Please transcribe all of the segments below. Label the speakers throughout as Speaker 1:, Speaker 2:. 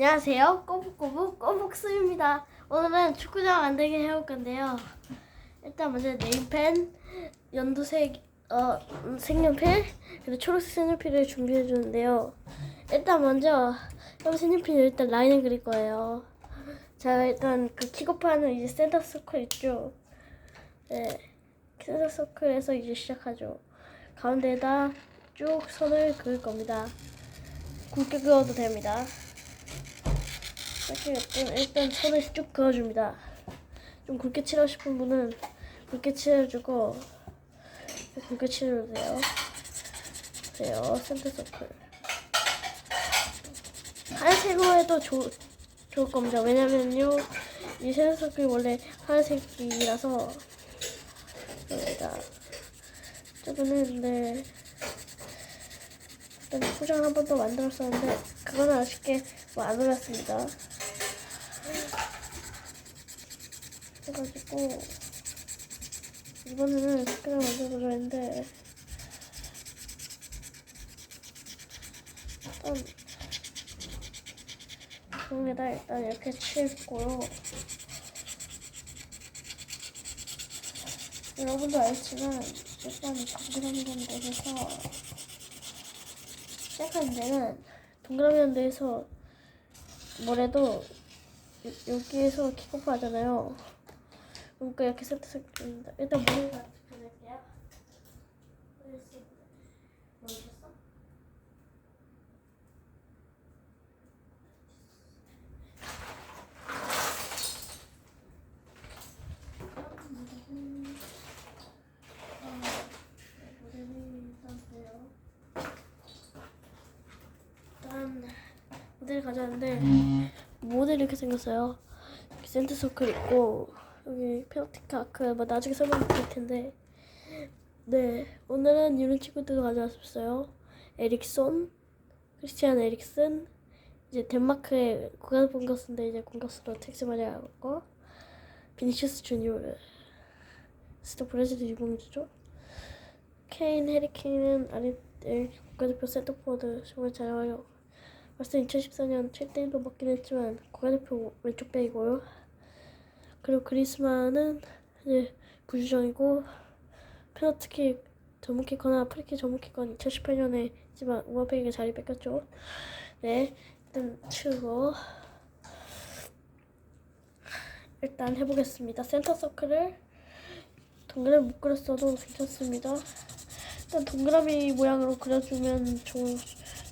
Speaker 1: 안녕하세요. 꼬북꼬북 꼬북스입니다. 오늘은 축구장 만들기 해볼 건데요. 일단 먼저 네임펜, 연두색 어, 음, 색연필, 그리고 초록색 색연필을 준비해 주는데요. 일단 먼저 이 색연필을 일단 라인을 그릴 거예요. 자 일단 그 킥오프하는 이제 센터 서클 있죠. 네, 센터 서클에서 이제 시작하죠. 가운데에다 쭉 선을 그을 겁니다. 굵게 그어도 됩니다. 이렇게 일단, 선을 쭉 그어줍니다. 좀 굵게 칠하고 싶은 분은 굵게 칠해주고 굵게 칠해도 돼요. 돼요. 센터 서클. 하얀색으로 해도 좋, 좋을 겁니다. 왜냐면요. 이 센터 서클이 원래 하얀색이라서 그럽니다. 저거는 근데 일단 포장을 한번 더 만들었었는데 그거는 아쉽게 뭐안 올랐습니다. 그래가지고 이번에는 스크를 만들어보려 했는데 일단 종에다 일단 이렇게 칠고요. 여러분도 알지만 일단 동그라미 정도에서 시작하는 데는 동그라미 연대에서 뭐래도 여- 여기에서 킥오프 하잖아요. 그러니까 이렇게 세트색입니다. 일단 머리를 같이 그릴게요. 멈췄어? 모델이 일단 돼요. 일단 모델 가져왔는데 모델이 이렇게 생겼어요. 이렇게 센터 서클 있고 여기 페어티크 아크 뭐 나중에 설명드릴 텐데 네 오늘은 이런 친구들 가져왔어요. 에릭손, 크리스티안 에릭슨, 이제 덴마크의 국가 공격수인데 이제 공격수로 택시 많이 하고 비니시우스 주니어르, 스토 브라질 유공주죠. 케인 해리 케인은 아리 국가대표 센터포워드 정말 잘해요. 벌써 2014년 7대1로 먹긴 했지만 국가대표 왼쪽 백이고요. 그리고 그리스만은 이제 부주장이고 페너트킥 전문키커나 프리킥 전문키커는 2018년에 하지만 우아백에게 자리 뺏겼죠. 네, 일단 치우고 일단 해보겠습니다. 센터 서클을 동그라미 못 그렸어도 괜찮습니다. 일단 동그라미 모양으로 그려주면 좋,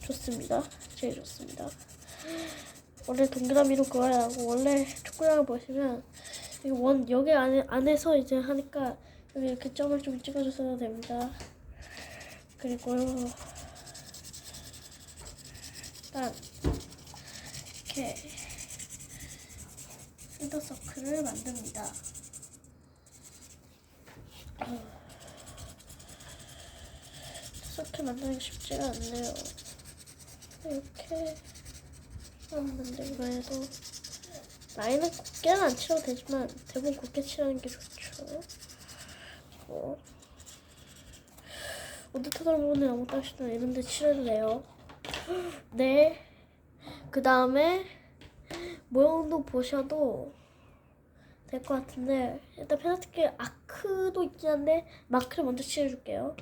Speaker 1: 좋습니다. 제일 좋습니다. 원래 동그라미로 그어야 하고 원래 축구장을 보시면 이원 여기 안에 안에서 이제 하니까 여기 이렇게 점을 좀 찍어주셔도 됩니다. 그리고요 일단 이렇게 센터 서클을 만듭니다. 서클 만드는 게 쉽지가 않네요. 이렇게 만들고 해도 라인은 곱게는 안 칠해도 되지만 대부분 곱게 칠하는 게 좋죠. 뭐 오드터널 부분에 아무 따시나 이런 데 칠해도 돼요. 네. 그 다음에 모형도 보셔도 될 것 같은데 일단 페나티키 아크도 있긴 한데 마크를 먼저 칠해줄게요.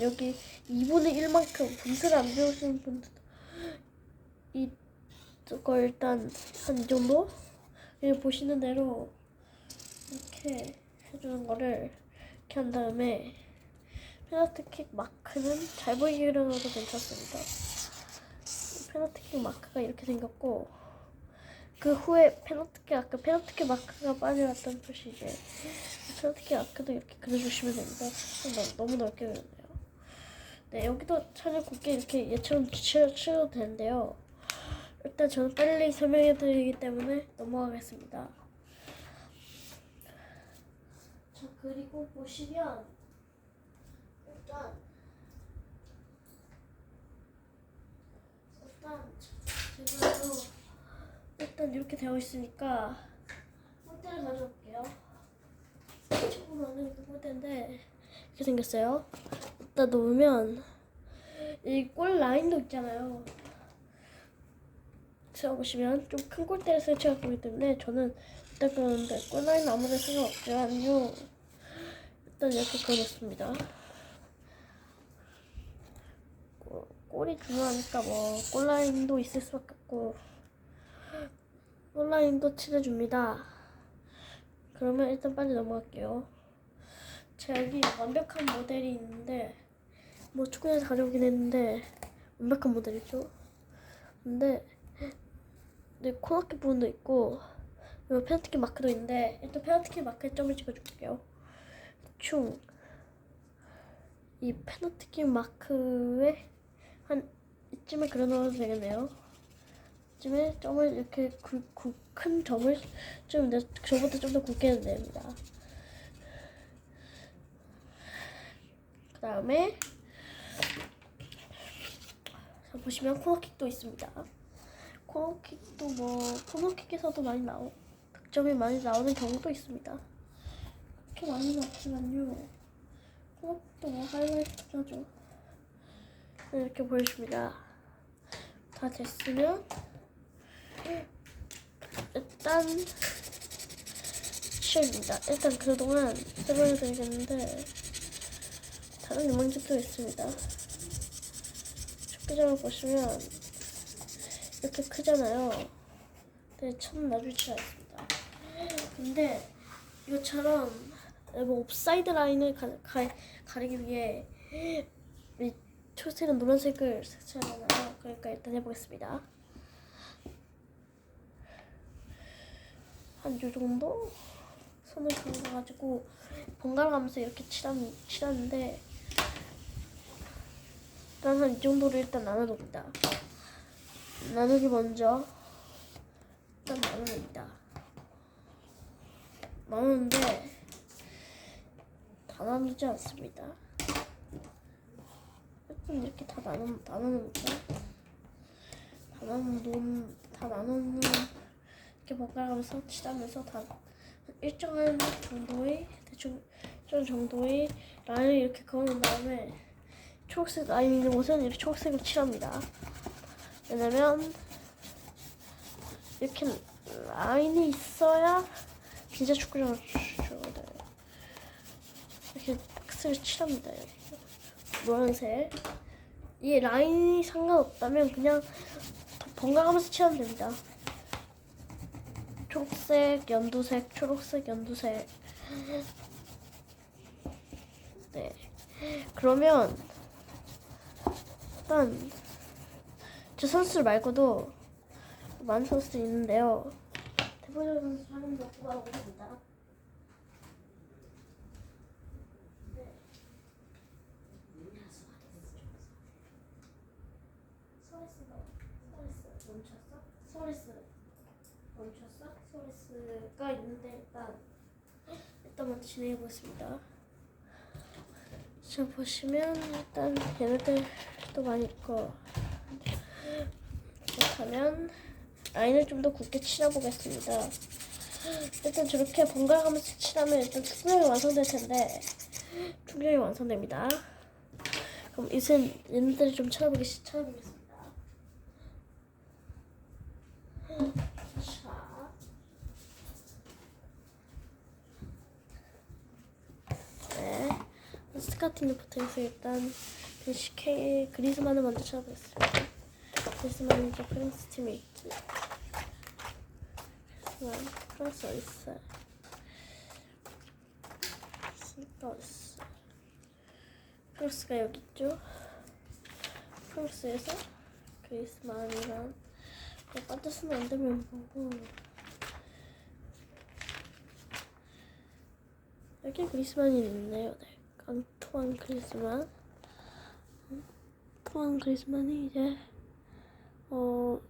Speaker 1: 여기 2분의 1만큼 분수를 안 배우시는 분들도 이거 일단 한이 정도? 여기 보시는 대로 이렇게 해주는 거를 이렇게 한 다음에 페나트킥 마크는 잘 보이게 그려놔도 괜찮습니다. 페나트킥 마크가 이렇게 생겼고 그 후에 페나트킥 아까 페나트킥 마크가 빠져갔던 표시제 페나트킥 아크도 이렇게 그려주시면 됩니다. 너- 너무 넓게 그렸네요. 네 여기도 차를 곱게 이렇게 얘처럼 치- 치워도 되는데요. 일단 저는 빨리 설명해 드리기 때문에 넘어가겠습니다. 자, 그리고 보시면 일단 일단 제가요 일단 이렇게 되어 있으니까 꼴대를 가져올게요. 처음 만든 꼴대인데 이렇게 생겼어요. 일단 놓으면 이 골 라인도 있잖아요. 제가 보시면 좀 큰 골대를 설치할 거기 때문에 저는 일단 그러는데 골 라인 아무래도 상관없지만요. 일단 이렇게 그어놓습니다. 골- 골이 중요하니까 뭐 골라인도 있을 수밖에 없고 골라인도 칠해줍니다. 그러면 일단 빨리 넘어갈게요. 제가 여기 완벽한 모델이 있는데 뭐 축구에서 가져오긴 했는데 완벽한 모델이죠. 근데 네, 코너킥 부분도 있고 그리고 페널티킥 마크도 있는데 일단 페널티킥 마크에 점을 찍어줄게요. 대충 이 페널티킥 마크에 한 이쯤에 그려놓아도 되겠네요. 이쯤에 점을 이렇게 굵, 굵, 큰 점을 좀 내- 저보다 좀 더 굵게 해도 됩니다. 그 다음에 자, 보시면 코너킥도 있습니다. 코너킥도 뭐 코너킥에서도 많이 나오 득점이 많이 나오는 경우도 있습니다. 그렇게 많이는 없지만요. 코너킥도 뭐 하이라이트죠. 네, 이렇게 보여줍니다. 다 됐으면 일단 시작입니다. 일단 그동안 해보여드리겠는데 다른 유망집도 있습니다. 축구장을 보시면 이렇게 크잖아요. 근데 천 나주치가 있습니다. 근데 이것처럼 뭐 옵사이드 라인을 가, 가, 가 리기 위해 이 초록색은 노란색을 색칠하잖아요. 그러니까 일단 해보겠습니다. 한 요 정도 손을 그어가지고 번갈아 가면서 이렇게 칠한, 칠하는데 한이 정도를 일단 나눠놓습니다. 나누기 먼저 일단 나눕니다. 나누는데 다 나누지 않습니다. 일단 이렇게 다 나눠 나눠놓을까? 다 나눠놓은 다 나눠놓은 이렇게 번갈아가면서 칠하면서 다 일정한 정도의 대충 일정 정도의 라인을 이렇게 그어놓은 다음에 초록색 라인 있는 곳은 이렇게 초록색으로 칠합니다. 왜냐면 이렇게 라인이 있어야 진짜 축구장을 주거든요. 이렇게 색을 칠합니다. 노란색. 이 라인이 상관없다면 그냥 번갈아가면서 칠하면 됩니다. 초록색, 연두색, 초록색, 연두색. 네. 그러면 일단 저 선수 말고도 많은 선수들이 있는데요. 대표적 선수 하는 거 뽑아보겠습니다. 소레스가 있는데 일단 일단 먼저 진행해 보겠습니다. 자 보시면 일단 얘네들 도 많이 있고 그렇다면 라인을 좀 더 굵게 칠해보겠습니다. 일단 저렇게 번갈아가면서 칠하면 일단 축구장이 완성될 텐데 축구장이 완성됩니다. 그럼 이젠 얘네들을 좀 찾아보겠, 찾아보겠습니다. 자. 네. 스카팅부터 해서 일단 그 CK 그리즈만을 먼저 찾아보겠습니다. 그리스만 이제 프랑스 팀에 있지. 그리스만 프랑스 어디 있어? 프랑스가 여기 있죠. 프랑스에서 그리스만이랑 빠졌으면 안 되면 뭐고 여기 그리스만이 있네요. 네. 앙투안 그리스만. 앙투안 그리스만이 이제 어,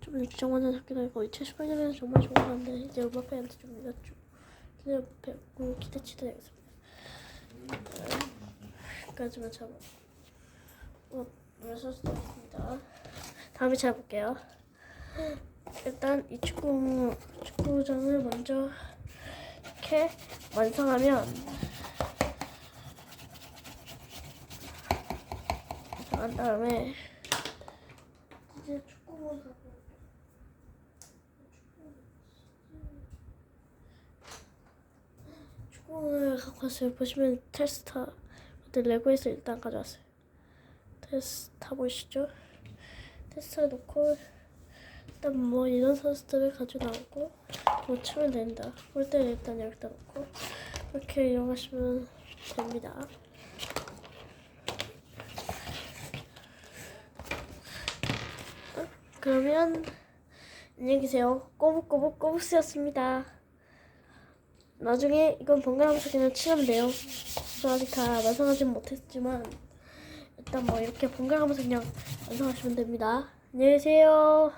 Speaker 1: 좀 일정 완전 잡기도 하고 2018년에는 정말 좋았는데 이제 음악회한테 좀 늦었죠. 근데 배고 기대치도 되겠습니다. 여기까지만 잡아. 어, 있습니다. 다음에 잡을게요. 일단 이 축구 축구장을 먼저 이렇게 완성하면 한 다음에 이제 축구공 축구공을 갖고 왔어요. 보시면 테스타 근데 레고에서 일단 가져왔어요. 테스타 보이시죠? 테스타 놓고 일단 뭐 이런 선수들을 가지고 나오고 뭐 치면 된다. 볼 때는 일단 여기다 놓고 이렇게 이용하시면 됩니다. 그러면 안녕히 계세요. 꼬북꼬북 꼬북스였습니다. 나중에 이건 번갈아가면서 그냥 치면 돼요. 저 아직 다 완성하진 못했지만 일단 뭐 이렇게 번갈아가면서 그냥 완성하시면 됩니다. 안녕히 계세요.